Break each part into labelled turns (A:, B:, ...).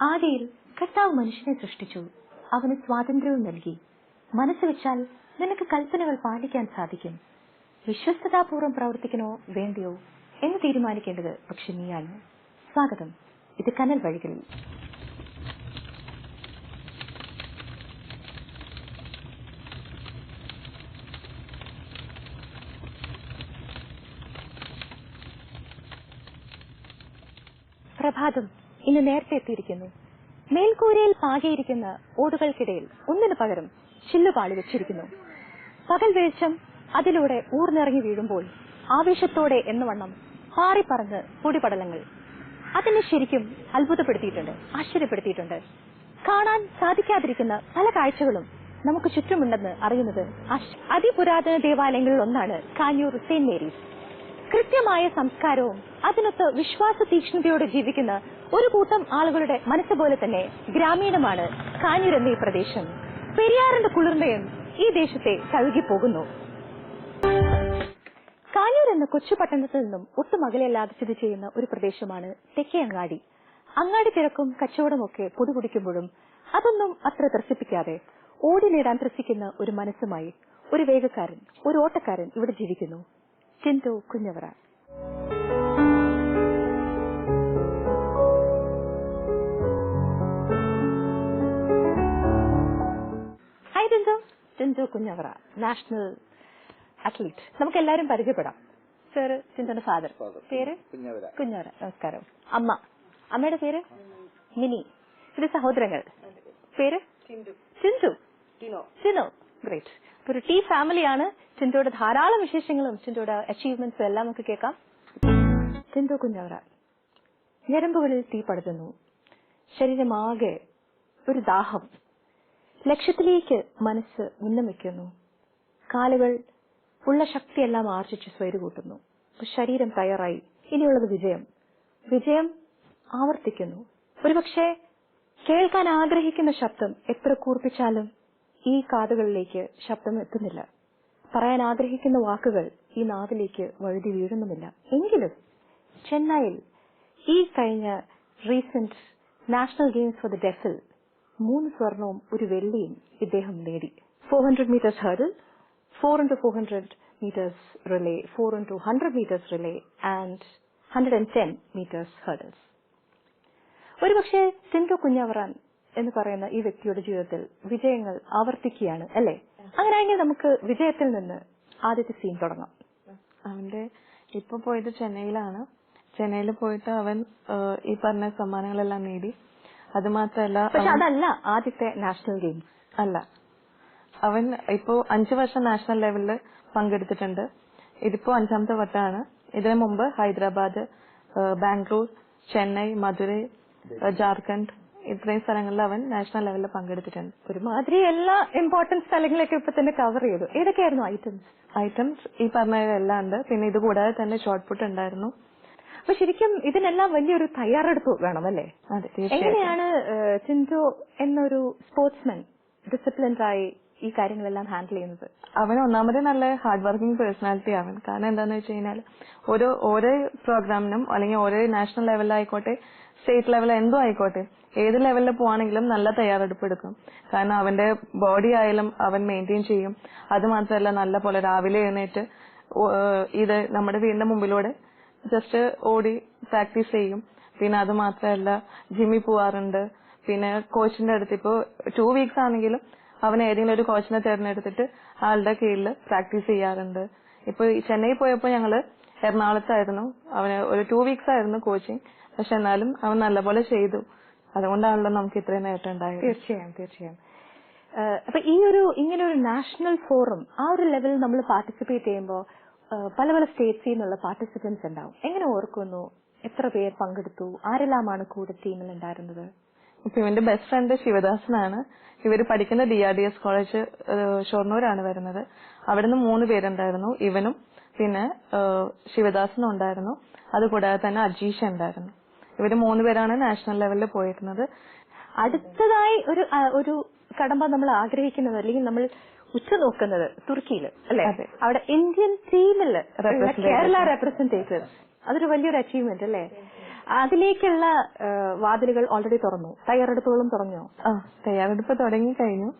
A: ആദിയിൽ കർത്താവ് മനുഷ്യനെ സൃഷ്ടിച്ചു. അവന് സ്വാതന്ത്ര്യവും നൽകി. മനസ്സ് വെച്ചാൽ നിനക്ക് കൽപ്പനകൾ പാലിക്കാൻ സാധിക്കും. വിശ്വസ്തതാപൂർവം പ്രവർത്തിക്കണോ വേണ്ടയോ എന്ന് തീരുമാനിക്കേണ്ടത് പക്ഷെ നീയാണ്. സ്വാഗതം. ഇത് കനൽ വഴികളിൽ. പ്രഭാതം. ഇന്ന് നേരത്തെ എത്തിയിരിക്കുന്നു. മേൽക്കൂരയിൽ പാകിയിരിക്കുന്ന ഓടുകൾക്കിടയിൽ ഒന്നിനു പകരം ചില്ലുപാളി വെച്ചിരിക്കുന്നു. പകൽ വെളിച്ചം അതിലൂടെ ഊർന്നിറങ്ങി വീഴുമ്പോൾ ആവേശത്തോടെ എന്ന എന്നവണ്ണം പാറിപ്പറന്ന് പൊടിപടലങ്ങൾ. അതിനെ ശരിക്കും അത്ഭുതപ്പെടുത്തിയിട്ടുണ്ട് ആശ്ചര്യപ്പെടുത്തിയിട്ടുണ്ട്. കാണാൻ സാധിക്കാതിരിക്കുന്ന പല കാഴ്ചകളും നമുക്ക് ചുറ്റുമുണ്ടെന്ന് അറിയുന്നത് അതിപുരാതന ദേവാലയങ്ങളിൽ ഒന്നാണ് കാഞ്ഞൂർ സെന്റ് മേരീസ്. കൃത്യമായ സംസ്കാരവും അതിനൊത്ത് വിശ്വാസ തീക്ഷ്ണതയോടെ ജീവിക്കുന്ന ഒരു കൂട്ടം ആളുകളുടെ മനസ്സ് പോലെ തന്നെ ഗ്രാമീണമാണ് കാഞ്ഞൂർ എന്ന ഈ പ്രദേശം. പെരിയാറിന്റെ കുളിർമയും ഈ ദേശത്തെ കഴുകിപ്പോകുന്നു. കാഞ്ഞൂർ എന്ന കൊച്ചു പട്ടണത്തിൽ നിന്നും ഒട്ടും അകലെയല്ലാതെ സ്ഥിതി ചെയ്യുന്ന ഒരു പ്രദേശമാണ് തെക്കേ അങ്ങാടി. അങ്ങാടി തിരക്കും കച്ചവടമൊക്കെ പൊതുപിടിക്കുമ്പോഴും അതൊന്നും അത്ര ത്രസിപ്പിക്കാതെ ഓടി നേടാൻ ത്രസിക്കുന്ന ഒരു മനസ്സുമായി ഒരു വേഗക്കാരൻ ഒരു ഓട്ടക്കാരൻ ഇവിടെ ജീവിക്കുന്നു. Chinthu Kunhavara Tintu Kunhavara national athlete. നമുക്ക് എല്ലാവരും പരിചയപ്പെടാം. സർ ടിന്റുന്റെ ഫാദർ. പേര്? കുഞ്ഞവറ നമസ്കാരം. അമ്മ. അമ്മയുടെ പേര്? മിനി. ഇത് സഹോദരങ്ങൾ. പേര്? ചിന്തു. ചിനോ ഗ്രേറ്റ് ഒരു ടീ ഫാമിലിയാണ് ചിന്തയുടെ ധാരാളം വിശേഷങ്ങളും ചിന്തയുടെ അച്ചീവ്മെന്റ്സും എല്ലാം നമുക്ക് കേൾക്കാം. ചിന്തു കുഞ്ഞവറ ഞരമ്പുകളിൽ തീ പടരുന്നു. ശരീരമാകെ ഒരു ദാഹം. ലക്ഷ്യത്തിലേക്ക് മനസ്സ് ഉന്നം വയ്ക്കുന്നു കാലുകൾ ഉള്ള ശക്തിയെല്ലാം ആർജിച്ച് സ്വൈര് കൂട്ടുന്നു. ശരീരം തയ്യാറായി. ഇനിയുള്ളത് വിജയം. വിജയം ആവർത്തിക്കുന്നു. ഒരുപക്ഷെ കേൾക്കാൻ ആഗ്രഹിക്കുന്ന ശബ്ദം എത്ര കൂർപ്പിച്ചാലും ഈ കാതുകളിലേക്ക് ശബ്ദം എത്തുന്നില്ല. പറയാൻ ആഗ്രഹിക്കുന്ന വാക്കുകൾ ഈ നാവിലേക്ക് വഴുതി വീഴുന്നുമില്ല. എങ്കിലും ചെന്നൈയിൽ ഈ കഴിഞ്ഞ recent national games for the ഡെഫിൽ മൂന്ന് സ്വർണവും ഒരു വെള്ളിയും ഇദ്ദേഹം നേടി. Four hundred metres hurdle four into four hundred metres relay four into hundred metres relay and hundred and ten metres hurdles ഒരുപക്ഷെ സിന്ധു കുഞ്ഞവറാൻ എന്ന് പറയുന്ന ഈ വ്യക്തിയുടെ ജീവിതത്തിൽ വിജയങ്ങൾ ആവർത്തിക്കുകയാണ് അല്ലേ? അങ്ങനെയാണെങ്കിൽ നമുക്ക് വിജയത്തിൽ നിന്ന് ആദ്യത്തെ സീൻ തുടങ്ങാം.
B: അവന്റെ ഇപ്പൊ പോയത് ചെന്നൈയിലാണ്. ചെന്നൈയിൽ പോയിട്ട് അവൻ ഈ പറഞ്ഞ സമ്മാനങ്ങളെല്ലാം നേടി. അത് മാത്രല്ല
A: പക്ഷെ അതല്ല ആദ്യത്തെ നാഷണൽ ഗെയിംസ്
B: അല്ല. അവൻ ഇപ്പോ അഞ്ചു വർഷം നാഷണൽ ലെവലിൽ പങ്കെടുത്തിട്ടുണ്ട്. ഇതിപ്പോ അഞ്ചാമത്തെ വട്ടമാണ് ഇതിനു മുമ്പ് ഹൈദരാബാദ് ബാംഗ്ലൂർ ചെന്നൈ മധുരൈ ജാർഖണ്ഡ് ഇത്രയും സ്ഥലങ്ങളിൽ അവൻ നാഷണൽ ലെവലിൽ പങ്കെടുത്തിട്ടുണ്ട്.
A: ഒരുമാതിരി എല്ലാ ഇമ്പോർട്ടന്റ് സ്ഥലങ്ങളൊക്കെ ഇപ്പൊ തന്നെ കവർ ചെയ്തു. ഏതൊക്കെയായിരുന്നു ഐറ്റംസ്
B: ഐറ്റംസ് ഈ പറഞ്ഞ എല്ലാം ഉണ്ട്. പിന്നെ ഇത് കൂടാതെ തന്നെ ഷോർട്ട് പുട്ട് ഉണ്ടായിരുന്നു.
A: അപ്പൊ ശരിക്കും ഇതിനെല്ലാം വലിയൊരു തയ്യാറെടുപ്പ് വേണം അല്ലേ എങ്ങനെയാണ് ചിന്തു എന്നൊരു സ്പോർട്സ്മാൻ ഡിസിപ്ലിൻഡായി ഈ കാര്യങ്ങളെല്ലാം ഹാൻഡിൽ ചെയ്യുന്നത്?
B: അവൻ ഒന്നാമത് നല്ല ഹാർഡ് വർക്കിംഗ് പേഴ്സണാലിറ്റി ആവൻ കാരണം എന്താന്ന് വെച്ച് കഴിഞ്ഞാൽ ഓരോ ഓരോ പ്രോഗ്രാമിനും അല്ലെങ്കിൽ ഓരോ നാഷണൽ ലെവലിലായിക്കോട്ടെ സ്റ്റേറ്റ് ലെവൽ എന്തോ ആയിക്കോട്ടെ ഏത് ലെവലിൽ പോവാണെങ്കിലും നല്ല തയ്യാറെടുപ്പ് എടുക്കും. കാരണം അവന്റെ ബോഡി ആയാലും അവൻ മെയിന്റെയിൻ ചെയ്യും. അത് മാത്രമല്ല നല്ല പോലെ രാവിലെ എഴുന്നേറ്റ് ഇത് നമ്മുടെ വീടിന്റെ മുമ്പിലൂടെ ജസ്റ്റ് ഓടി പ്രാക്ടീസ് ചെയ്യും. പിന്നെ അത് മാത്രമല്ല ജിമ്മിൽ പോവാറുണ്ട്. പിന്നെ കോച്ചിന്റെ അടുത്ത് ഇപ്പോ ടു വീക്സ് ആണെങ്കിലും അവൻ ഏതെങ്കിലും ഒരു കോച്ചിനെ തിരഞ്ഞെടുത്തിട്ട് ആളുടെ കീഴിൽ പ്രാക്ടീസ് ചെയ്യാറുണ്ട്. ഇപ്പൊ ചെന്നൈ പോയപ്പോ ഞങ്ങൾ എറണാകുളത്തായിരുന്നു. അവന് ഒരു ടു വീക്സ് ആയിരുന്നു കോച്ചിങ് പക്ഷെ എന്നാലും അവൻ നല്ലപോലെ ചെയ്തു. അതുകൊണ്ടാണല്ലോ നമുക്ക് ഇത്രയും നേട്ടം ഉണ്ടായത്.
A: തീർച്ചയായും തീർച്ചയായും. അപ്പൊ ഈ ഒരു ഇങ്ങനെ ഒരു നാഷണൽ ഫോറം ആ ഒരു ലെവലിൽ നമ്മൾ പാർട്ടിസിപ്പേറ്റ് ചെയ്യുമ്പോൾ പല പല സ്റ്റേറ്റ്സിൽ നിന്നുള്ള പാർട്ടിസിപ്പൻസ് ഉണ്ടാവും. എങ്ങനെ ഓർക്കുന്നു? എത്ര പേർ പങ്കെടുത്തു? ആരെല്ലാമാണ് കൂടെ ടീമിൽ ഉണ്ടായിരുന്നത്?
B: ഇപ്പൊ ഇവന്റെ ബെസ്റ്റ് ഫ്രണ്ട് ശിവദാസനാണ്. ഇവർ പഠിക്കുന്ന D R D S college ഷൊർണൂരാണ് വരുന്നത്. അവിടുന്ന് മൂന്ന് പേരുണ്ടായിരുന്നു. ഇവനും പിന്നെ ശിവദാസനും ഉണ്ടായിരുന്നു. അതുകൂടാതെ തന്നെ അജീഷ ഉണ്ടായിരുന്നു. ഇവർ മൂന്ന് പേരാണ് നാഷണൽ ലെവലിൽ പോയിരുന്നത്.
A: അടുത്തതായി ഒരു ഒരു കടമ്പ നമ്മൾ ആഗ്രഹിക്കുന്നത് അല്ലെങ്കിൽ നമ്മൾ ഉറ്റുനോക്കുന്നത് തുർക്കിയിൽ അല്ലെ? അവിടെ ഇന്ത്യൻ ടീമിൽ കേരള റെപ്രസെന്റേറ്റീവ് അതൊരു വലിയൊരു അച്ചീവ്മെന്റ് അല്ലേ? അതിലേക്കുള്ള വാതിലുകൾ ഓൾറെഡി തുറന്നു. തയ്യാറെടുപ്പുകളും തുറന്നോ.
B: ആ. തയ്യാറെടുപ്പ് തുടങ്ങി കഴിഞ്ഞു.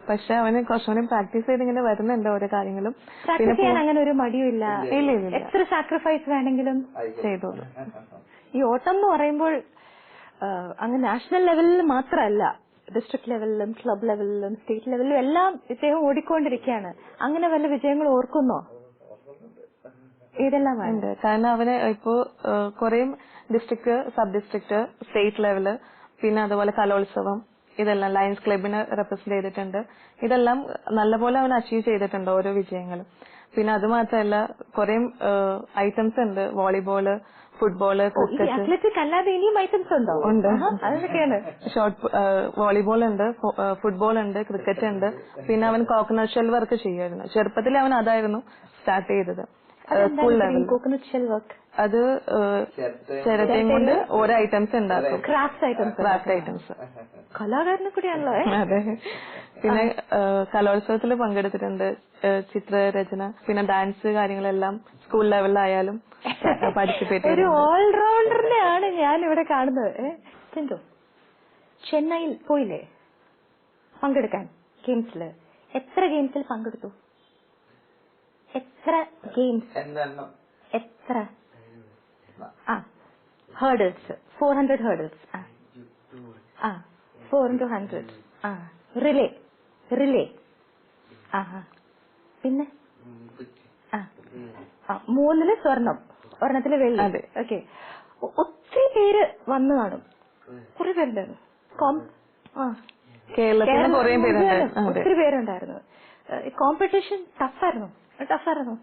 B: പക്ഷെ അവന് കുറച്ചുകൂടി പ്രാക്ടീസ് ചെയ്ത് ഇങ്ങനെ വരുന്നുണ്ട് ഓരോ കാര്യങ്ങളും.
A: പ്രാക്ടീസ് ചെയ്യാൻ അങ്ങനെ ഒരു മടിയുമില്ല
B: ഇല്ല. ഇല്ല ഇല്ല
A: എത്ര സാക്രിഫൈസ് വേണമെങ്കിലും
B: ചെയ്തോളൂ
A: ഈ ഓട്ടം എന്ന് പറയുമ്പോൾ അങ്ങ് നാഷണൽ ലെവലിൽ മാത്രമല്ല. ഡിസ്ട്രിക്ട് ലെവലിലും ക്ലബ് ലെവലിലും സ്റ്റേറ്റ് ലെവലിലും എല്ലാം ഇദ്ദേഹം ഓടിക്കൊണ്ടിരിക്കുകയാണ്. അങ്ങനെ വല്ല വിജയങ്ങൾ ഓർക്കുന്നോ? ഇതെല്ലാം
B: ഉണ്ട്. കാരണം അവന് ഇപ്പോ കുറെ district sub district state level പിന്നെ അതുപോലെ കലോത്സവം ഇതെല്ലാം ലയൺസ് ക്ലബിനെ റെപ്രസെന്റ് ചെയ്തിട്ടുണ്ട്. ഇതെല്ലാം നല്ലപോലെ അവൻ അച്ചീവ് ചെയ്തിട്ടുണ്ട് ഓരോ വിജയങ്ങളും. പിന്നെ അത് മാത്രമല്ല കുറെ ഐറ്റംസ് ഉണ്ട്. വോളിബോൾ ഫുട്ബോൾ
A: അത്ലറ്റിക് അല്ലാതെ ഇനിയും ഐറ്റംസ് ഉണ്ടോ?
B: ഉണ്ട്.
A: അതൊക്കെയാണ്.
B: ഷോർട്ട് വോളിബോൾ ഉണ്ട് ഫുട്ബോൾ ഉണ്ട് ക്രിക്കറ്റ് ഉണ്ട്. പിന്നെ അവൻ കോക്കനട്ട് ഷെൽ വർക്ക് ചെയ്യുമായിരുന്നു. ചെറുപ്പത്തിൽ അവൻ അതായിരുന്നു സ്റ്റാർട്ട് ചെയ്തത്. സ്കൂൾ
A: കോക്കനട്ട് ഷെൽ വർക്ക്
B: അത് ചിരട്ടയും കൊണ്ട് ഓരോ ഐറ്റംസ് ഉണ്ടാക്കും.
A: ക്രാഫ്റ്റ് ഐറ്റംസ്
B: ക്രാഫ്റ്റ് ഐറ്റംസ്
A: കലാകാരനെ കൂടിയാണല്ലോ?
B: അതെ. പിന്നെ കലോത്സവത്തിൽ പങ്കെടുത്തിട്ടുണ്ട് ചിത്രരചന പിന്നെ ഡാൻസ് കാര്യങ്ങളെല്ലാം സ്കൂൾ ലെവലിലായാലും
A: ഒരു ഓൾറൗണ്ടറിനെ ആണ് ഞാൻ ഇവിടെ കാണുന്നത്. ഏ? ചിന്തു ചെന്നൈയിൽ പോയില്ലേ? പങ്കെടുക്കാൻ ഗെയിംസിൽ എത്ര ഗെയിംസിൽ പങ്കെടുത്തു? എത്ര ഗെയിംസ് എത്ര? ആ ഹേർഡിൽസ് ഫോർ ഹൺഡ്രഡ് ഹേർഡിൽസ് ആ. ആ ഫോർ ഇന്റു ഹൺഡ്രഡ് ആ റിലേ റിലേ ആ ആ പിന്നെ? ആ ആ മൂന്നിൽ സ്വർണം. ഒരെണ്ണത്തിൽ വെള്ളി. ഓക്കെ ഒത്തിരി പേര് വന്നു കാണും. കുറെ പേരുണ്ടായിരുന്നു. ഒത്തിരി പേരുണ്ടായിരുന്നു. കോമ്പറ്റീഷൻ ടഫായിരുന്നു. ടഫായിരുന്നു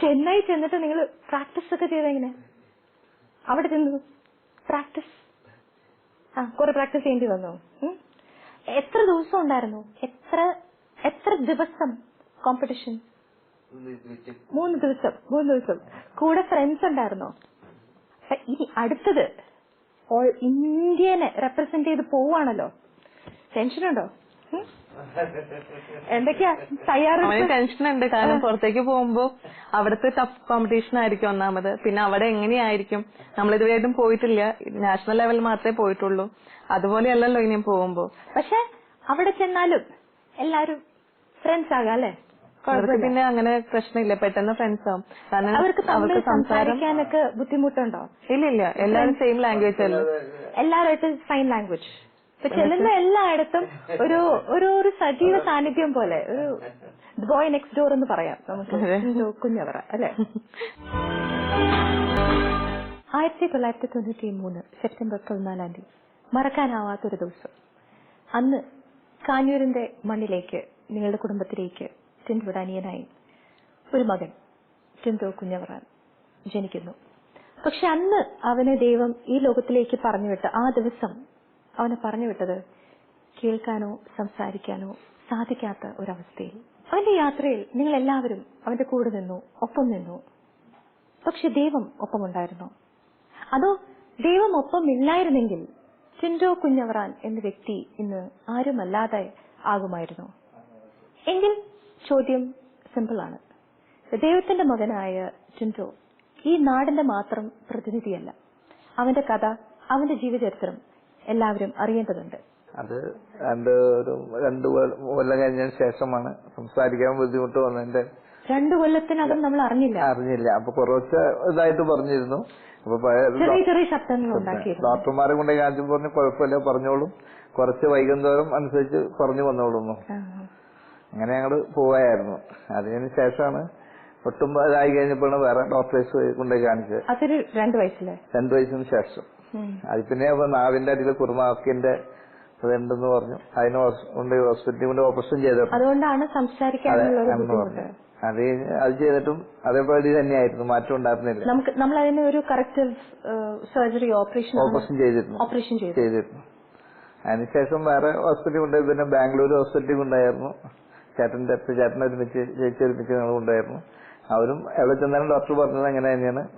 A: ചെന്നൈ ചെന്നിട്ട് നിങ്ങൾ പ്രാക്ടീസ് ഒക്കെ ചെയ്തെങ്ങനെ അവിടെ ചെന്നു പ്രാക്ടീസ് ആ കുറെ പ്രാക്ടീസ് ചെയ്യേണ്ടി വന്നു. എത്ര ദിവസം ഉണ്ടായിരുന്നു? എത്ര എത്ര ദിവസം കോമ്പറ്റീഷൻ മൂന്ന് ദിവസം. മൂന്ന് ദിവസം. കൂടെ ഫ്രണ്ട്സ് ഉണ്ടായിരുന്നോ? ഇനി അടുത്തത് ഓൾ ഇന്ത്യനെ റെപ്രസെന്റ് ചെയ്ത് പോവാണല്ലോ ടെൻഷൻ ഉണ്ടോ? എന്തൊക്കെയാ തയ്യാറെടുപ്പ്?
B: ടെൻഷൻ ഉണ്ട്. കാരണം പുറത്തേക്ക് പോകുമ്പോ അവിടുത്തെ ടഫ് കോമ്പറ്റീഷൻ ആയിരിക്കും ഒന്നാമത്. പിന്നെ അവിടെ എങ്ങനെയായിരിക്കും? നമ്മൾ ഇതുവരെയായിട്ടും പോയിട്ടില്ല. നാഷണൽ ലെവൽ മാത്രമേ പോയിട്ടുള്ളൂ. അതുപോലെയല്ലല്ലോ ഇനിയും പോകുമ്പോ.
A: പക്ഷെ അവിടെ ചെന്നാലും എല്ലാരും ഫ്രണ്ട്സ് ആകാം അല്ലെ?
B: അവർക്ക് പിന്നെ അങ്ങനെ പ്രശ്നമില്ല. പെട്ടെന്ന് ഫ്രണ്ട്സ് ആവും. കാരണം
A: അവർക്ക്
B: സംസാരം
A: സംസാരിക്കാനൊക്കെ ബുദ്ധിമുട്ടുണ്ടോ?
B: ഇല്ല ഇല്ല. എല്ലാവരും സെയിം ലാംഗ്വേജ് അല്ല?
A: എല്ലാവരുമായിട്ട് സൈൻ ലാംഗ്വേജ് ഇപ്പൊ ചെല്ലുന്ന എല്ലായിടത്തും ഒരു ഒരു ഒരു സജീവ സാന്നിധ്യം പോലെ. ഒരു ബോയ് നെക്സ്റ്റ് ഡോർ എന്ന് പറയാം. നമുക്ക് കുഞ്ഞവറ അല്ലെ ആയിരത്തി തൊള്ളായിരത്തി തൊണ്ണൂറ്റി മൂന്ന് സെപ്റ്റംബർ പതിനാലാം തീയതി. മറക്കാനാവാത്തൊരു ദിവസം. അന്ന് കാഞ്ഞൂരിന്റെ മണ്ണിലേക്ക് നിങ്ങളുടെ കുടുംബത്തിലേക്ക് അനിയനായി. ഒരു മകൻ ടിന്റോ കുഞ്ഞവറാൻ ജനിക്കുന്നു. പക്ഷെ അന്ന് അവനെ ദൈവം ഈ ലോകത്തിലേക്ക് പറഞ്ഞുവിട്ട ആ ദിവസം അവനെ പറഞ്ഞുവിട്ടത് കേൾക്കാനോ സംസാരിക്കാനോ സാധിക്കാത്ത ഒരവസ്ഥയിൽ. അവന്റെ യാത്രയിൽ നിങ്ങൾ എല്ലാവരും അവന്റെ കൂടെ നിന്നു ഒപ്പം നിന്നു. പക്ഷെ ദൈവം ഒപ്പമുണ്ടായിരുന്നു? അതോ ദൈവം ഒപ്പമില്ലായിരുന്നെങ്കിൽ ചിൻഡോ കുഞ്ഞവറാൻ എന്ന വ്യക്തി ഇന്ന് ആരുമല്ലാതെ ആകുമായിരുന്നു? എങ്കിൽ ചോദ്യം സിമ്പിളാണ് ദൈവത്തിന്റെ മകനായ ചിൻഡോ ഈ നാടിന്റെ മാത്രം പ്രതിനിധിയല്ല. അവന്റെ കഥ അവന്റെ ജീവചരിത്രം എല്ലാവരും അറിയേണ്ടതുണ്ട്.
C: അത് രണ്ട് ഒരു രണ്ട് കൊല്ലം കഴിഞ്ഞതിന് ശേഷമാണ് സംസാരിക്കാൻ ബുദ്ധിമുട്ട് വന്നതിന്റെ
A: രണ്ടു കൊല്ലത്തിനകം നമ്മൾ അറിഞ്ഞില്ല.
C: അറിഞ്ഞില്ല. അപ്പൊ കുറച്ച് ഇതായിട്ട് പറഞ്ഞിരുന്നു. അപ്പൊ
A: ചെറിയ ചെറിയ ശബ്ദങ്ങൾ ഉണ്ടാക്കിയിരുന്നു.
C: ഡോക്ടർമാരെ കൊണ്ട് ആദ്യം പറഞ്ഞു കുഴപ്പമില്ല പറഞ്ഞോളും. കുറച്ച് വൈകുന്നേരം അനുസരിച്ച് പറഞ്ഞു വന്നോളുന്നു. അങ്ങനെ ഞങ്ങൾ പോവായിരുന്നു. അതിന് ശേഷമാണ് ഒട്ടും ഇതായി കഴിഞ്ഞപ്പോഴാണ് വേറെ ഡോക്ടേഴ്സ് കൊണ്ടുപോയി കാണിച്ചത്.
A: അതൊരു രണ്ടു വയസ്സിലെ
C: രണ്ടു വയസ്സിന് ശേഷം. അത് പിന്നെ അപ്പൊ നാവിന്റെ അടിയിൽ കുറുമാക്കിന്റെ അതുണ്ടെന്ന് പറഞ്ഞു. അതിന് കൊണ്ട് ഹോസ്പിറ്റലിൽ കൊണ്ട് ഓപ്പറേഷൻ ചെയ്തിട്ടുണ്ട്
A: അതുകൊണ്ടാണ് സംസാരിക്കാനുള്ള
C: അത് അത് ചെയ്തിട്ടും അതേപടി തന്നെയായിരുന്നു. മാറ്റം ഉണ്ടായിരുന്നില്ല.
A: നമുക്ക് നമ്മൾ അതിന് ഒരു കറക്റ്റ് സർജറി ഓപ്പറേഷൻ
C: ഓപ്പറേഷൻ ചെയ്തിരുന്നു.
A: ഓപ്പറേഷൻ ചെയ്തു
C: ചെയ്തിരുന്നു. അതിനുശേഷം വേറെ ഹോസ്പിറ്റലിൽ കൊണ്ടുപോയി. പിന്നെ ബാംഗ്ലൂർ ഹോസ്പിറ്റലിൽ കൊണ്ടായിരുന്നു ചേട്ടന്റെ അടുത്ത് ചേട്ടനെ ഒരുമിച്ച് ചേച്ചി ഒരുമിച്ച് ഞങ്ങൾ കൊണ്ടായിരുന്നു അവരും എവിടെ ചെന്നാലും ഡോക്ടർ പറഞ്ഞത് അങ്ങനെ തന്നെയാണ്.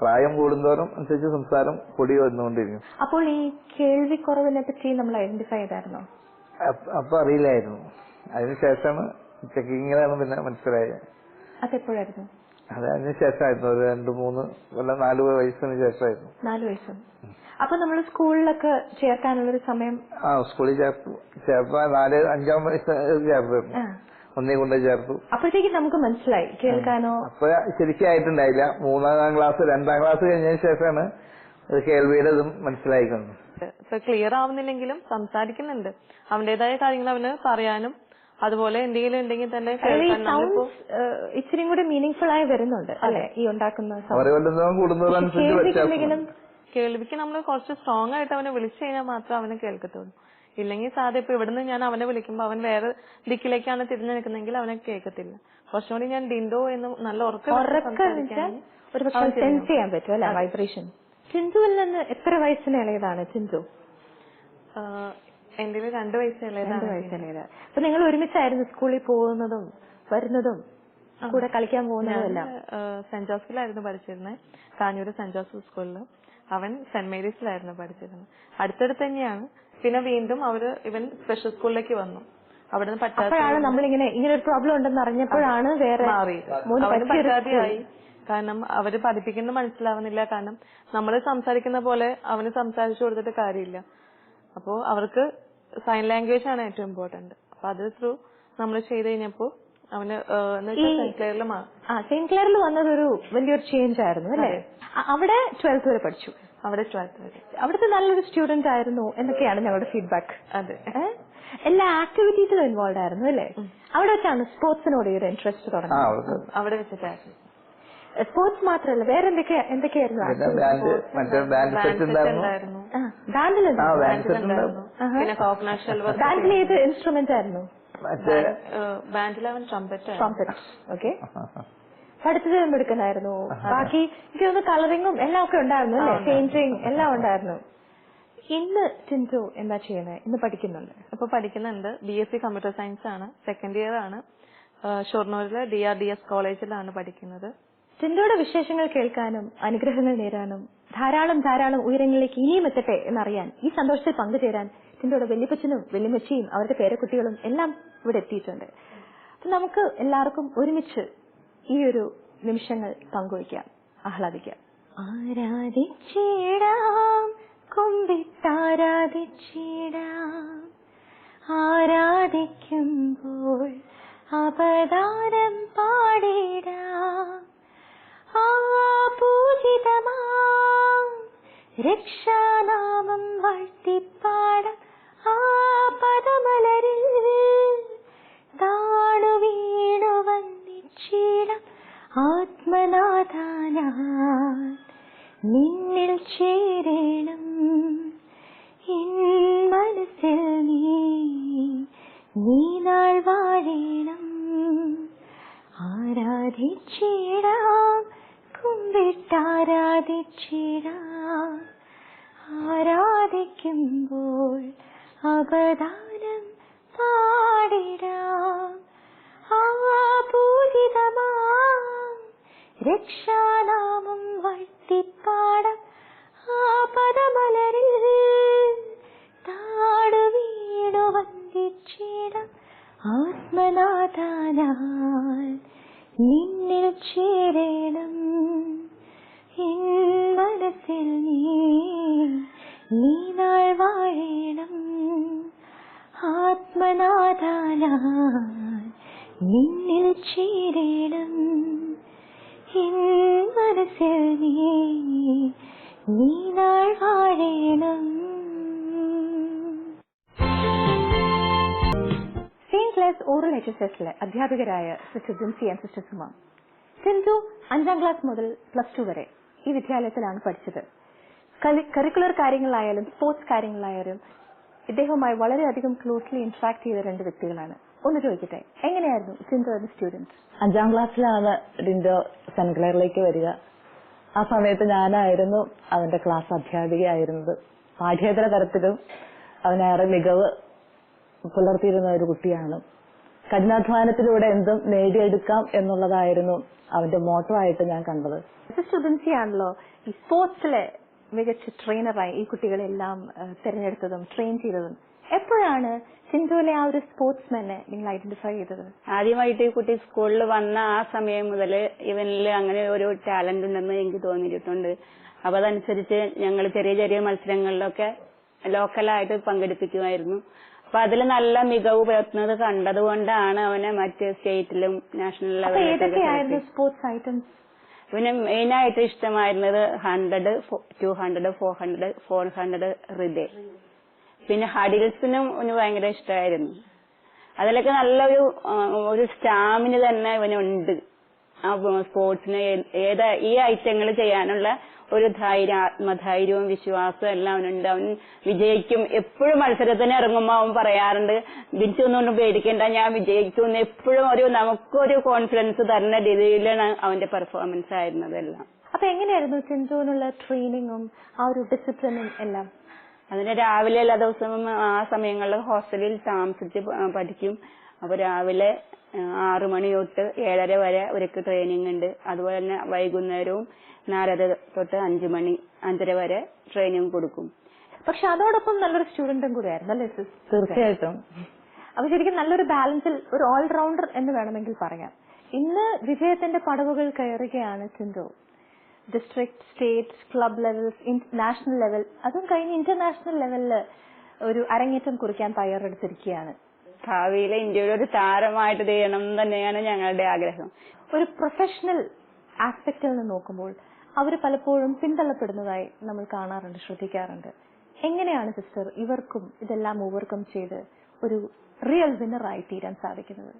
C: പ്രായം കൂടുന്തോറും അനുസരിച്ച് സംസാരം പൊടി വന്നുകൊണ്ടിരിക്കും.
A: അപ്പോൾ ഈ കേൾവിക്കുറവിനെ പറ്റി നമ്മൾ ഐഡന്റിഫൈ ചെയ്തായിരുന്നോ?
C: അപ്പ- അപ്പൊ അറിയില്ലായിരുന്നു. അതിനുശേഷമാണ് ചെക്കിങ്ങിലാണ് പിന്നെ മനസ്സിലായത്.
A: അതെപ്പോഴായിരുന്നു?
C: അത് അതിനുശേഷമായിരുന്നു ഒരു രണ്ട് മൂന്ന് കൊല്ലം നാല് വയസ്സിന് ശേഷമായിരുന്നു.
A: നാല് വയസ്സും. അപ്പൊ നമ്മൾ സ്കൂളിലൊക്കെ ചേർക്കാനുള്ളൊരു സമയം
C: ആ സ്കൂളിൽ ചേർത്തു ചേർത്ത നാല് അഞ്ചാം വയസ്സ്. ഒന്നേ കൊണ്ട് ചേർത്തു
A: അപ്പോഴത്തേക്ക് നമുക്ക് മനസ്സിലായി. കേൾക്കാനോ?
C: അപ്പൊ ശരിക്കും ആയിട്ടുണ്ടായില്ല. മൂന്നാം ക്ലാസ് രണ്ടാം ക്ലാസ് കഴിഞ്ഞതിന് ശേഷമാണ് കേൾവിയുടെ ഇതും മനസ്സിലായിക്കുന്നത്
B: ഇപ്പൊ ക്ലിയർ ആവുന്നില്ലെങ്കിലും സംസാരിക്കുന്നുണ്ട്. അവന്റേതായ കാര്യങ്ങൾ അവന് പറയാനും അതുപോലെ എന്തെങ്കിലും ഉണ്ടെങ്കിൽ തന്നെ
A: ഇച്ചിരി കൂടി മീനിങ് ഫുൾ ആയി വരുന്നുണ്ട് അല്ലെ? ഈ ഉണ്ടാക്കുന്ന sound. കേൾവിക്ക്
B: നമ്മൾ കുറച്ച് സ്ട്രോങ് ആയിട്ട് അവനെ വിളിച്ചു കഴിഞ്ഞാൽ മാത്രമേ അവന് കേൾക്കത്തുള്ളൂ. ഇല്ലെങ്കിൽ സാധാ ഇപ്പൊ ഇവിടുന്ന് ഞാൻ അവനെ വിളിക്കുമ്പോൾ അവൻ വേറെ ദിക്കിലേക്കാണ് തിരിഞ്ഞു നിൽക്കുന്നെങ്കിൽ അവനെ കേൾക്കത്തില്ല. കുറച്ചും കൂടി ഞാൻ ഡിൻഡോ എന്ന് നല്ല ഉറക്കം
A: സെൻസ് ചെയ്യാൻ പറ്റും അല്ലെ? വൈബ്രേഷൻ ചിന്തുവിൽ നിന്ന് എത്ര വയസ്സിന് ഇളയതാണ് ചിന്തു?
B: എന്റെ
A: രണ്ട് വയസ്സിലേതാണ് അപ്പൊ നിങ്ങൾ ഒരുമിച്ചായിരുന്നു സ്കൂളിൽ പോകുന്നതും വരുന്നതും കൂടെ കളിക്കാൻ പോകുന്നതും എല്ലാം?
B: സെന്റ് ജോസഫിലായിരുന്നു പഠിച്ചിരുന്നത് കാഞ്ഞൂര് സെന്റ് ജോസഫ് സ്കൂളിൽ അവൻ സെന്റ് മേരീസിലായിരുന്നു പഠിച്ചിരുന്നത്. അടുത്തടുത്ത് തന്നെയാണ്. പിന്നെ വീണ്ടും അവർ ഇവൻ സ്പെഷ്യൽ സ്കൂളിലേക്ക് വന്നു. അവിടുന്ന്
A: അപ്പോഴാണ് നമ്മളിങ്ങനെ ഇങ്ങനെ ഒരു പ്രോബ്ലം ഉണ്ടെന്ന് അറിഞ്ഞപ്പോഴാണ് വേറെ മോന്
B: കാരണം അവർ പഠിപ്പിക്കുന്നത് മനസ്സിലാവുന്നില്ല. കാരണം നമ്മൾ സംസാരിക്കുന്ന പോലെ അവന് സംസാരിച്ചു കൊടുത്തിട്ട് കാര്യമില്ല. അപ്പോ അവർക്ക് സൈൻ ലാംഗ്വേജ് ആണ് ഏറ്റവും ഇമ്പോർട്ടന്റ് അപ്പൊ അത് ത്രൂ നമ്മൾ ചെയ്ത് കഴിഞ്ഞപ്പോ അവന് സെന്റ് ക്ലെയറിൽ
A: വന്നതൊരു വലിയൊരു ചേഞ്ച് ആയിരുന്നു അല്ലേ? അവിടെ ട്വൽത്ത് വരെ പഠിച്ചു.
B: അവിടെ ട്വൽത്ത് വരെ.
A: അവിടുത്തെ നല്ലൊരു സ്റ്റുഡന്റ് ആയിരുന്നു എന്നൊക്കെയാണ് ഞങ്ങളുടെ ഫീഡ്ബാക്ക്
B: അതെ.
A: എല്ലാ ആക്ടിവിറ്റീസിലും ഇൻവോൾവ് ആയിരുന്നു അല്ലേ? അവിടെ വെച്ചാണ് സ്പോർട്സിനോട് ഈ ഒരു ഇൻട്രസ്റ്റ്
C: ആ
A: തുടങ്ങുന്നത്.
B: അവിടെ വെച്ചിട്ടായിരുന്നു.
A: സ്പോർട്സ് മാത്രമല്ല വേറെ എന്തൊക്കെ എന്തൊക്കെയായിരുന്നു
C: ബാൻഡിലുണ്ടായിരുന്നു ബാൻഡ് മറ്റേ ബാൻഡ് സെറ്റ് ഉണ്ടായിരുന്നു.
B: ഉണ്ടായിരുന്നു.
A: ബാൻഡിലുണ്ട്
C: ബാൻഡ് സെറ്റ്
B: ഉണ്ടായിരുന്നു.
C: ഉണ്ടായിരുന്നു.
B: പിന്നെ കോക്കനട്ട് ഷെൽവർ
A: ബാൻഡിൽ ഏത് ഇൻസ്ട്രുമെന്റ് ആയിരുന്നു?
C: മറ്റേ
B: ബാൻഡിൽ അവൻ ട്രംപറ്റ്
A: ട്രംപറ്റ് ഓക്കെ പഠിച്ചത് എടുക്കണായിരുന്നു ബാക്കി എനിക്ക് തോന്നുന്നു കളറിങ്ങും എല്ലാം ഒക്കെ ഉണ്ടായിരുന്നു അല്ലേ? പെയിന്റിങ് എല്ലാം ഉണ്ടായിരുന്നു. ഇന്ന് ചിഞ്ചു എന്താ ചെയ്യുന്നത് ഇന്ന് പഠിക്കുന്നുണ്ട്.
B: ഇപ്പൊ പഠിക്കുന്നുണ്ട്. B S C computer science ആണ്. സെക്കൻഡ് ഇയർ ആണ്. ഷൊർണൂരിലെ ഡി ആർ ഡി എസ് കോളേജിലാണ് പഠിക്കുന്നത്.
A: ചിന്തയുടെ വിശേഷങ്ങൾ കേൾക്കാനും അനുഗ്രഹങ്ങൾ നേരാനും ധാരാളം ധാരാളം ഉയരങ്ങളിലേക്ക് ഇനിയും എത്തട്ടെ എന്നറിയാൻ ഈ സന്തോഷത്തിൽ പങ്കുചേരാൻ ചിന്തയുടെ വല്യപ്പച്ചനും വല്യമ്മച്ചിയും അവരുടെ പേരക്കുട്ടികളും എല്ലാം ഇവിടെ എത്തിയിട്ടുണ്ട്. അപ്പൊ നമുക്ക് എല്ലാവർക്കും ഒരുമിച്ച് ഈ ഒരു നിമിഷങ്ങൾ പങ്കുവയ്ക്കാം ആഹ്ലാദിക്കാം. ആരാധിച്ചിടാം കുമ്പിട്ടാരാധിച്ചിടാം. ആരാധിക്കുമ്പോൾ അപദാനം പാടിടാം. ആ പൂജിതമാം രക്ഷാനാമം വാഴ്ത്തിപ്പാടം. ആ നിന്നിൽ ചേരണം. എൻ മനസ്സിൽ നീ നാൾ വാഴേണം. ആരാധിച്ചിടാം കുമ്പിട്ടാരാധിച്ചിടാം. ആരാധിക്കുമ്പോൾ അപദാനം പാടിടാം നിന്നിൽ ചേരണം. എൻ മനസ്സിൽ നീ നീ നാൾ ഓറൽ എച്ച് എസ് എസിലെ അധ്യാപകരായ sister Jincy and sister Suma Sindhu അഞ്ചാം ക്ലാസ് മുതൽ പ്ലസ് ടു വരെ ഈ വിദ്യാലയത്തിലാണ് പഠിച്ചത്. കരിക്കുലർ കാര്യങ്ങളായാലും സ്പോർട്സ് കാര്യങ്ങളായാലും ഇദ്ദേഹവുമായി വളരെയധികം ക്ലോസ്ലി ഇന്ററാക്ട് ചെയ്ത രണ്ട് വ്യക്തികളാണ്. ഒന്ന് ചോദിക്കട്ടെ എങ്ങനെയായിരുന്നു സിന്ധു എന്ന സ്റ്റുഡന്റ്
D: അഞ്ചാം ക്ലാസ്സിലാണ് ഡിൻഡോ സെൻക്ലെയറിലേക്ക് ക്ലെയറിലേക്ക് വരിക. ആ സമയത്ത് ഞാനായിരുന്നു അവന്റെ ക്ലാസ് അധ്യാപികയായിരുന്നത്. പാഠ്യേതര തരത്തിലും അവനേറെ മികവ് പുലർത്തിയിരുന്ന ഒരു കുട്ടിയാണ്. കഠിനാധ്വാനത്തിലൂടെ എന്തും നേടിയെടുക്കാം എന്നുള്ളതായിരുന്നു അവന്റെ മോട്ടോ ആയിട്ട് ഞാൻ കണ്ടത്.
A: സ്റ്റുഡൻസി ആണല്ലോ ഈ സ്പോർട്സിലെ മികച്ച ട്രെയിനറായി ഈ കുട്ടികളെല്ലാം തെരഞ്ഞെടുത്തതും ട്രെയിൻ ചെയ്തതും. എപ്പോഴാണ് സിന്ധുവിലെ ആ ഒരു സ്പോർട്സ്മാനെ നിങ്ങൾ ഐഡന്റിഫൈ ചെയ്തത്?
E: ആദ്യമായിട്ട് ഈ കുട്ടി സ്കൂളിൽ വന്ന ആ സമയം മുതൽ ഇവനിൽ അങ്ങനെ ഒരു ടാലന്റ് ഉണ്ടെന്ന് എനിക്ക് തോന്നിയിട്ടുണ്ട്. അപ്പൊ അതനുസരിച്ച് ഞങ്ങൾ ചെറിയ ചെറിയ മത്സരങ്ങളിലൊക്കെ ലോക്കലായിട്ട് പങ്കെടുപ്പിക്കുമായിരുന്നു. അപ്പൊ അതിൽ നല്ല മികവ് പുലർത്തുന്നത് കണ്ടതുകൊണ്ടാണ് അവനെ മറ്റ് സ്റ്റേറ്റിലും നാഷണൽ ലെവലിലും
A: സ്പോർട്സ് ഐറ്റംസ്
E: ഇവന് മെയിനായിട്ട് ഇഷ്ടമായിരുന്നത് hundred two hundred four hundred four hundred relay പിന്നെ ഹഡിൽസിനും ഇവന് ഭയങ്കര ഇഷ്ടമായിരുന്നു അതിലൊക്കെ നല്ലൊരു ഒരു സ്റ്റാമിന തന്നെ ഇവനുണ്ട്. സ്പോർട്സിന് ഏതാ ഈ ഐറ്റങ്ങൾ ചെയ്യാനുള്ള ഒരു ധൈര്യ ആത്മധൈര്യവും വിശ്വാസവും എല്ലാം അവനുണ്ട്. അവൻ വിജയിക്കും. എപ്പോഴും മത്സരത്തിന് ഇറങ്ങുമ്പോൾ അവൻ പറയാറുണ്ട് ബിൻസൊന്നും പേടിക്കേണ്ട ഞാൻ വിജയിക്കും എപ്പോഴും ഒരു നമുക്കൊരു കോൺഫിഡൻസ് തരുന്ന രീതിയിലാണ് അവന്റെ പെർഫോമൻസ് ആയിരുന്നത് എല്ലാം.
A: അപ്പൊ എങ്ങനെയായിരുന്നു ചിന്തുവിനുള്ള ട്രെയിനിങ്ങും ആ ഒരു ഡിസിപ്ലിനും എല്ലാം?
E: അതിന് രാവിലെ എല്ലാ ദിവസവും ആ സമയങ്ങളിൽ ഹോസ്റ്റലിൽ താമസിച്ച് പഠിക്കും. അപ്പൊ രാവിലെ ആറു മണി തൊട്ട് ഏഴര വരെ അവർക്ക് ട്രെയിനിങ് ഉണ്ട്. അതുപോലെ തന്നെ വൈകുന്നേരവും നാലര തൊട്ട് അഞ്ചു മണി അഞ്ചര വരെ ട്രെയിനിങ് കൊടുക്കും.
A: പക്ഷെ അതോടൊപ്പം നല്ലൊരു സ്റ്റുഡന്റും കൂടെ ആയിരുന്നു അല്ലേ സിസ്
D: തീർച്ചയായിട്ടും.
A: അപ്പൊ ശരിക്കും നല്ലൊരു ബാലൻസിൽ ഒരു ഓൾറൗണ്ടർ എന്ന് വേണമെങ്കിൽ പറയാം. ഇന്ന് വിജയത്തിന്റെ പടവുകൾ കയറുകയാണ് Chinthu district state club level national level അതും കഴിഞ്ഞ് ഇന്റർനാഷണൽ ലെവലിൽ ഒരു അരങ്ങേറ്റം കുറിക്കാൻ തയ്യാറെടുത്തിരിക്കുകയാണ്.
E: ഭാവിയിലെ ഇന്ത്യയുടെ ഒരു താരമായിട്ട് ചെയ്യണം എന്ന് തന്നെയാണ് ഞങ്ങളുടെ ആഗ്രഹം.
A: ഒരു പ്രൊഫഷണൽ ആസ്പെക്റ്റിൽ നിന്ന് നോക്കുമ്പോൾ അവർ പലപ്പോഴും പിന്തള്ളപ്പെടുന്നതായി നമ്മൾ കാണാറുണ്ട് ശ്രദ്ധിക്കാറുണ്ട്. എങ്ങനെയാണ് സിസ്റ്റർ ഇവർക്കും ഇതെല്ലാം ഓവർകം ചെയ്ത് ഒരു റിയൽ വിന്നറായി തീരാൻ സാധിക്കുന്നത്?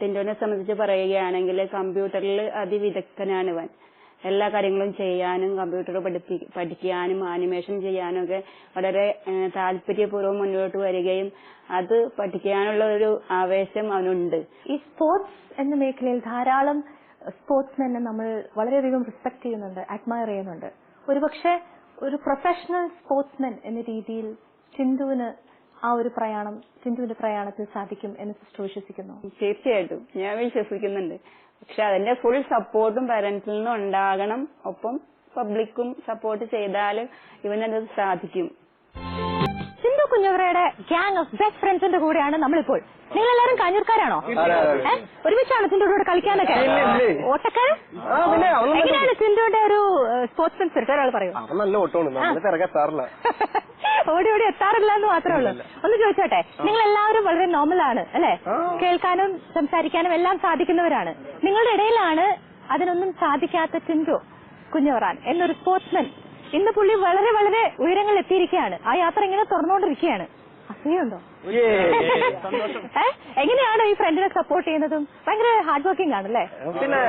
E: ടിൻഡോനെ സംബന്ധിച്ച് പറയുകയാണെങ്കിൽ കമ്പ്യൂട്ടറിൽ അതിവിദഗ്ധനാണ് ഇവൻ. എല്ലാ കാര്യങ്ങളും ചെയ്യാനും കമ്പ്യൂട്ടർ പഠിപ്പി പഠിക്കാനും ആനിമേഷൻ ചെയ്യാനും ഒക്കെ വളരെ താല്പര്യപൂർവം മുന്നോട്ട് വരികയും അത് പഠിക്കാനുള്ള ഒരു ആവേശം അവനുണ്ട്.
A: ഈ സ്പോർട്സ് എന്ന മേഖലയിൽ ധാരാളം സ്പോർട്സ്മെന്നെ നമ്മൾ വളരെയധികം റെസ്പെക്ട് ചെയ്യുന്നുണ്ട് അഡ്മയർ ചെയ്യുന്നുണ്ട്. ഒരുപക്ഷെ ഒരു പ്രൊഫഷണൽ സ്പോർട്സ്മെൻ എന്ന രീതിയിൽ ചിന്തുവിന് ആ ഒരു പ്രയാണം ചിന്തുവിന്റെ പ്രയാണത്തിൽ സാധിക്കും എന്ന് സിസ്റ്റർ വിശ്വസിക്കുന്നു
E: തീർച്ചയായിട്ടും. ഞാൻ വിശ്വസിക്കുന്നുണ്ട്. പക്ഷെ അതിന്റെ ഫുൾ സപ്പോർട്ടും പാരന്റ്സിൽ നിന്നും ഉണ്ടാകണം. ഒപ്പം പബ്ലിക്കും സപ്പോർട്ട് ചെയ്താൽ ഇവനത് സാധിക്കും.
A: ചിന്തു കുഞ്ഞവറയുടെ ഗ്യാങ് ഓഫ് ബെസ്റ്റ് ഫ്രണ്ട്സിന്റെ കൂടെയാണ് നമ്മളിപ്പോൾ. നിങ്ങൾ എല്ലാവരും കാഞ്ഞൂർക്കാരാണോ? ഒരുമിച്ചാണ് ചിന്തുയുടെ കൂടെ കളിക്കാനൊക്കെ? ഓട്ടക്കാര്? എങ്ങനെയാണ് ചിന്തുയുടെ ഒരു സ്പോർട്സ് സ്പിരിറ്റ് ഒരാൾ പറയൂ?
F: നല്ല ഓട്ടമാണ്.
A: ഓടി ഓടി എത്താറില്ല എന്ന് മാത്രമേ ഉള്ളൂ. ഒന്ന് ചോദിച്ചോട്ടെ നിങ്ങൾ എല്ലാവരും വളരെ നോർമൽ ആണ് അല്ലെ? കേൾക്കാനും സംസാരിക്കാനും എല്ലാം സാധിക്കുന്നവരാണ്. നിങ്ങളുടെ ഇടയിലാണ് അതിനൊന്നും സാധിക്കാത്ത ചിന്തു കുഞ്ഞുറാൻ എന്നൊരു സ്പോർട്സ്മാൻ ഇന്ന് പുള്ളി വളരെ വളരെ ഉയരങ്ങളിൽ എത്തിയിരിക്കുകയാണ് ആ യാത്ര ഇങ്ങനെ തുറന്നുകൊണ്ടിരിക്കുകയാണ്. അസൂയുണ്ടോ? ഏ? എങ്ങനെയാണ് ഈ ഫ്രണ്ടിനെ സപ്പോർട്ട് ചെയ്യുന്നതും? ഭയങ്കര ഹാർഡ് വർക്കിംഗ് ആണല്ലേ?
F: പിന്നെ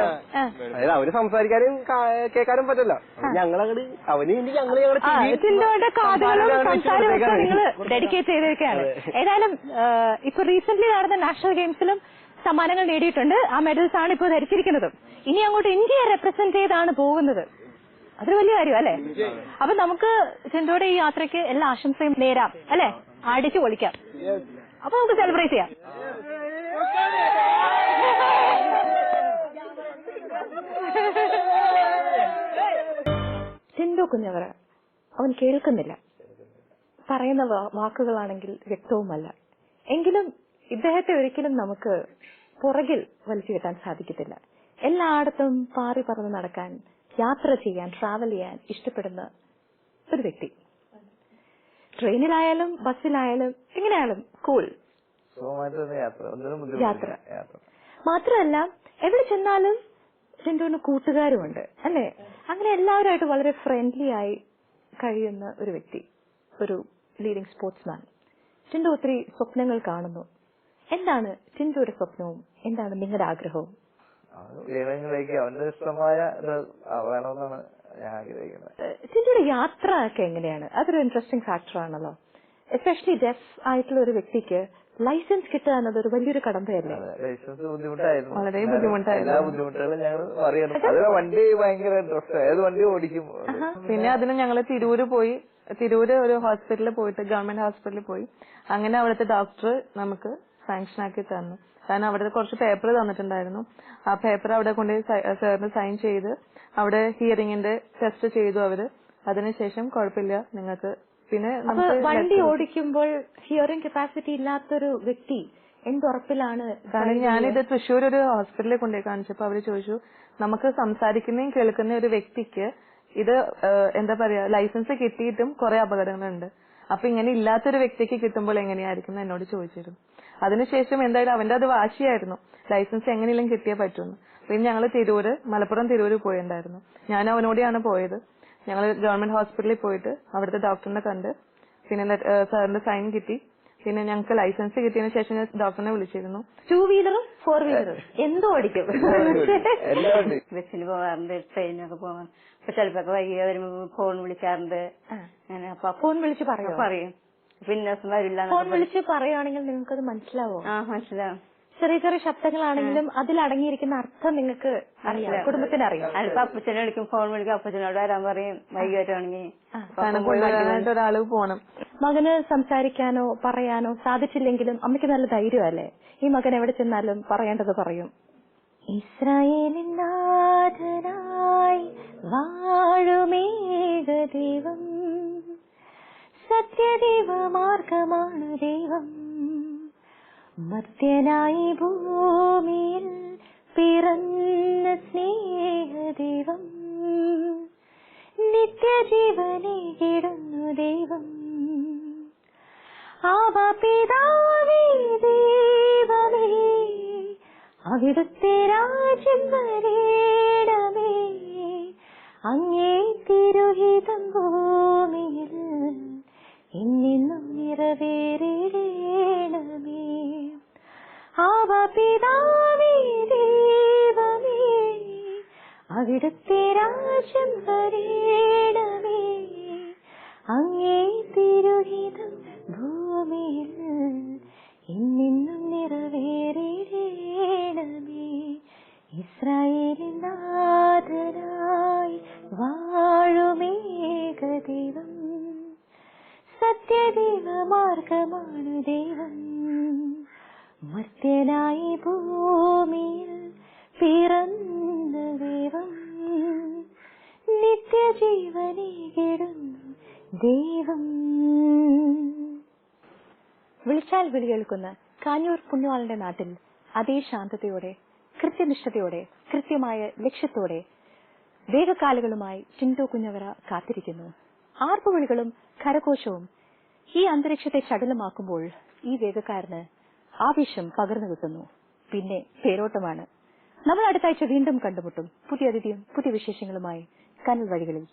F: അവർ സംസാരിക്കാനും കേൾക്കാനും പറ്റില്ല. ഞങ്ങളങ്ങട് അവന് വേണ്ടി ഞങ്ങൾ ഞങ്ങളുടെ
A: കാതുകളും നിങ്ങൾ ഡെഡിക്കേറ്റ് ചെയ്തിരിക്കുകയാണ്. ഏതായാലും ഇപ്പൊ റീസെന്റ് നടന്ന നാഷണൽ ഗെയിംസിലും സമ്മാനങ്ങൾ നേടിയിട്ടുണ്ട്. ആ മെഡൽസ് ആണ് ഇപ്പോൾ ധരിച്ചിരിക്കുന്നതും. ഇനി അങ്ങോട്ട് ഇന്ത്യയെ റെപ്രസെന്റ് ചെയ്താണ് പോകുന്നത്. അതൊരു വലിയ കാര്യം അല്ലേ? അപ്പൊ നമുക്ക് ചെന്തോടെ ഈ യാത്രയ്ക്ക് എല്ലാ ആശംസയും നേരാം അല്ലേ? അടിച്ചു പൊളിക്കാം. അപ്പൊ നമുക്ക് സെലിബ്രേറ്റ് ചെയ്യാം. ചെന്തോ കുഞ്ഞവർ അവൻ കേൾക്കുന്നില്ല. പറയുന്ന വാക്കുകളാണെങ്കിൽ വ്യക്തവുമല്ല. എങ്കിലും ഇദ്ദേഹത്തെ ഒരിക്കലും നമുക്ക് പുറകിൽ വലിച്ചു കിട്ടാൻ സാധിക്കത്തില്ല. എല്ലായിടത്തും പാറി പറന്ന് നടക്കാൻ യാത്ര ചെയ്യാൻ ട്രാവൽ ചെയ്യാൻ ഇഷ്ടപ്പെടുന്ന ഒരു വ്യക്തി. ട്രെയിനിലായാലും ബസ്സിലായാലും എങ്ങനെയായാലും കൂൾ
C: യാത്ര.
A: മാത്രമല്ല എവിടെ ചെന്നാലും ചിന്തുവിന് കൂട്ടുകാരുമുണ്ട് അല്ലേ? അങ്ങനെ എല്ലാവരുമായിട്ട് വളരെ ഫ്രണ്ട്ലി ആയി കഴിയുന്ന ഒരു വ്യക്തി ഒരു ലീഡിംഗ് സ്പോർട്സ്മാൻ ചിന്തു ഒത്തിരി സ്വപ്നങ്ങൾ കാണുന്നു. എന്താണ് ചിന്തുയുടെ സ്വപ്നവും? എന്താണ് നിങ്ങളുടെ ആഗ്രഹവും?
C: അത് ഉയരങ്ങളിലേക്ക് അവന്റെ ഇഷ്ടമായ ഇത് വേണമെന്നാണ് ഞാൻ ആഗ്രഹിക്കുന്നത്.
A: ചിന്തയുടെ യാത്ര ഒക്കെ എങ്ങനെയാണ്? അതൊരു ഇൻട്രസ്റ്റിംഗ് ഫാക്ടർ ആണല്ലോ. എസ്പെഷ്യലി ഡെഫ് ആയിട്ടുള്ള ഒരു വ്യക്തിക്ക് ലൈസൻസ് കിട്ടുക എന്നത് ഒരു വലിയൊരു കടമ്പയല്ലേ?
C: ലൈസൻസ് ബുദ്ധിമുട്ടായിരുന്നു.
B: വളരെ ബുദ്ധിമുട്ടായിരുന്നു.
C: എല്ലാ ബുദ്ധിമുട്ടുകളും ഞങ്ങൾ അറിയണം. അതിലെ വണ്ടി ഭയങ്കര ഇൻട്രസ്റ്റ് ഏത് വണ്ടി ഓടിക്കും?
B: പിന്നെ അതിന് ഞങ്ങൾ തിരൂര് പോയി. തിരൂര് ഒരു ഹോസ്പിറ്റലിൽ പോയിട്ട് ഗവൺമെന്റ് ഹോസ്പിറ്റലിൽ പോയി. അങ്ങനെ അവിടുത്തെ ഡോക്ടർ നമുക്ക് സാങ്ഷൻ ആക്കി തന്നു. കാരണം അവിടെ കുറച്ച് പേപ്പർ തന്നിട്ടുണ്ടായിരുന്നു. ആ പേപ്പർ അവിടെ കൊണ്ട് സാറിന് സൈൻ ചെയ്ത് അവിടെ ഹിയറിംഗിന്റെ ടെസ്റ്റ് ചെയ്തു അവർ. അതിനുശേഷം കുഴപ്പമില്ല നിങ്ങൾക്ക് പിന്നെ
A: വണ്ടി ഓടിക്കുമ്പോൾ ഹിയറിംഗ് കപ്പാസിറ്റി ഇല്ലാത്തൊരു വ്യക്തി എന്തുറപ്പിലാണ്
B: കാരണം ഞാനിത് തൃശ്ശൂർ ഒരു ഹോസ്പിറ്റലിൽ കൊണ്ടുപോയി കാണിച്ചപ്പോ അവർ ചോദിച്ചു നമുക്ക് സംസാരിക്കുന്നതും കേൾക്കുന്ന ഒരു വ്യക്തിക്ക് ഇത് എന്താ പറയാ ലൈസൻസ് കിട്ടിയിട്ടും കുറെ അപകടങ്ങളുണ്ട്. അപ്പൊ ഇങ്ങനെ ഇല്ലാത്തൊരു വ്യക്തിക്ക് കിട്ടുമ്പോൾ എങ്ങനെയായിരിക്കും? എന്നോട് ചോദിച്ചിരുന്നു. അതിനുശേഷം എന്തായാലും അവന്റെ അത് വാശിയായിരുന്നു. ലൈസൻസ് എങ്ങനെയെങ്കിലും കിട്ടിയേ പറ്റൂന്ന്. പിന്നെ ഞങ്ങൾ തിരൂര് മലപ്പുറം തിരൂര് പോയിണ്ടായിരുന്നു. ഞാൻ അവനോടെയാണ് പോയത്. ഞങ്ങൾ ഗവൺമെന്റ് ഹോസ്പിറ്റലിൽ പോയിട്ട് അവിടുത്തെ ഡോക്ടറിനെ കണ്ട് പിന്നെ സാറിന്റെ സൈൻ കിട്ടി. പിന്നെ ഞങ്ങൾക്ക് ലൈസൻസ് കിട്ടിയതിനു ശേഷം ഞാൻ ഡോക്ടറിനെ വിളിച്ചിരുന്നു.
A: ടൂ വീലറും ഫോർ വീലറും എന്തോ ഓടിക്കും.
E: ബസ്സിന് പോകാറുണ്ട് ട്രെയിനൊക്കെ പോകാൻ അപ്പൊ ചിലപ്പോ വൈകിയ വരുമ്പോ ഫോൺ വിളിക്കാറുണ്ട്. അങ്ങനെ അപ്പൊ
A: ഫോൺ വിളിച്ച് പറയോ?
E: പറയും. പിന്നെ
A: ഫോൺ വിളിച്ച് പറയുകയാണെങ്കിൽ അത് മനസ്സിലാവോ?
E: ആ മനസ്സിലാവും.
A: ചെറിയ ചെറിയ ശബ്ദങ്ങളാണെങ്കിലും അതിൽ അടങ്ങിയിരിക്കുന്ന അർത്ഥം നിങ്ങൾക്ക് അറിയാം. കുടുംബത്തിന് അറിയാം.
E: അല്പ അപ്പച്ചനെ വിളിക്കും ഫോൺ വിളിക്കും അപ്പച്ചനോട് വരാൻ പറയും
B: വൈകിട്ടാണെങ്കിൽ ഒരാൾ പോണം.
A: മകന് സംസാരിക്കാനോ പറയാനോ സാധിച്ചില്ലെങ്കിലും അമ്മയ്ക്ക് നല്ല ധൈര്യമല്ലേ ഈ മകൻ എവിടെ ചെന്നാലും പറയേണ്ടത് പറയും. ഇസ്രായേലിൻ നാഥനായി വാഴുമേക ദൈവം. സത്യദൈവ മാർഗമാണ് ദൈവം. മർത്യനായി ഭൂമിയിൽ പിറന്ന സ്നേഹദൈവം. നിത്യജീവനെ കിടന്നു ദൈവം. ആവാപിതാവേ ദൈവമേ അവിടുത്തെ രാജ്യം വരേണമേ. അങ്ങേ തിരുഹിതം ഭൂമിയിൽ ഇന്നും നിറവേറിടേണമേ. ആവാപിതാവേ ദൈവമേ അവിടുത്തെ രാജ്യം വരേണമേ. വിളികേൾക്കുന്ന കാഞ്ഞൂർ പുണ്യവാളുടെ നാട്ടിൽ അതേ ശാന്തതയോടെ കൃത്യനിഷ്ഠതയോടെ കൃത്യമായ ലക്ഷ്യത്തോടെ വേഗക്കാലുകളുമായി ചിന്തു കുഞ്ഞവര കാത്തിരിക്കുന്നു. ആർപ്പുവിളികളും കരകോശവും ഈ അന്തരീക്ഷത്തെ ചടുലമാക്കുമ്പോൾ ഈ വേഗക്കാരന് ആവേശം പകർന്നു കിട്ടുന്നു. പിന്നെ പേരോട്ടമാണ്. നമ്മൾ അടുത്താഴ്ച വീണ്ടും കണ്ടുമുട്ടും. പുതിയ അതിഥിയും പുതിയ വിശേഷങ്ങളുമായി കനൽ വഴികളിൽ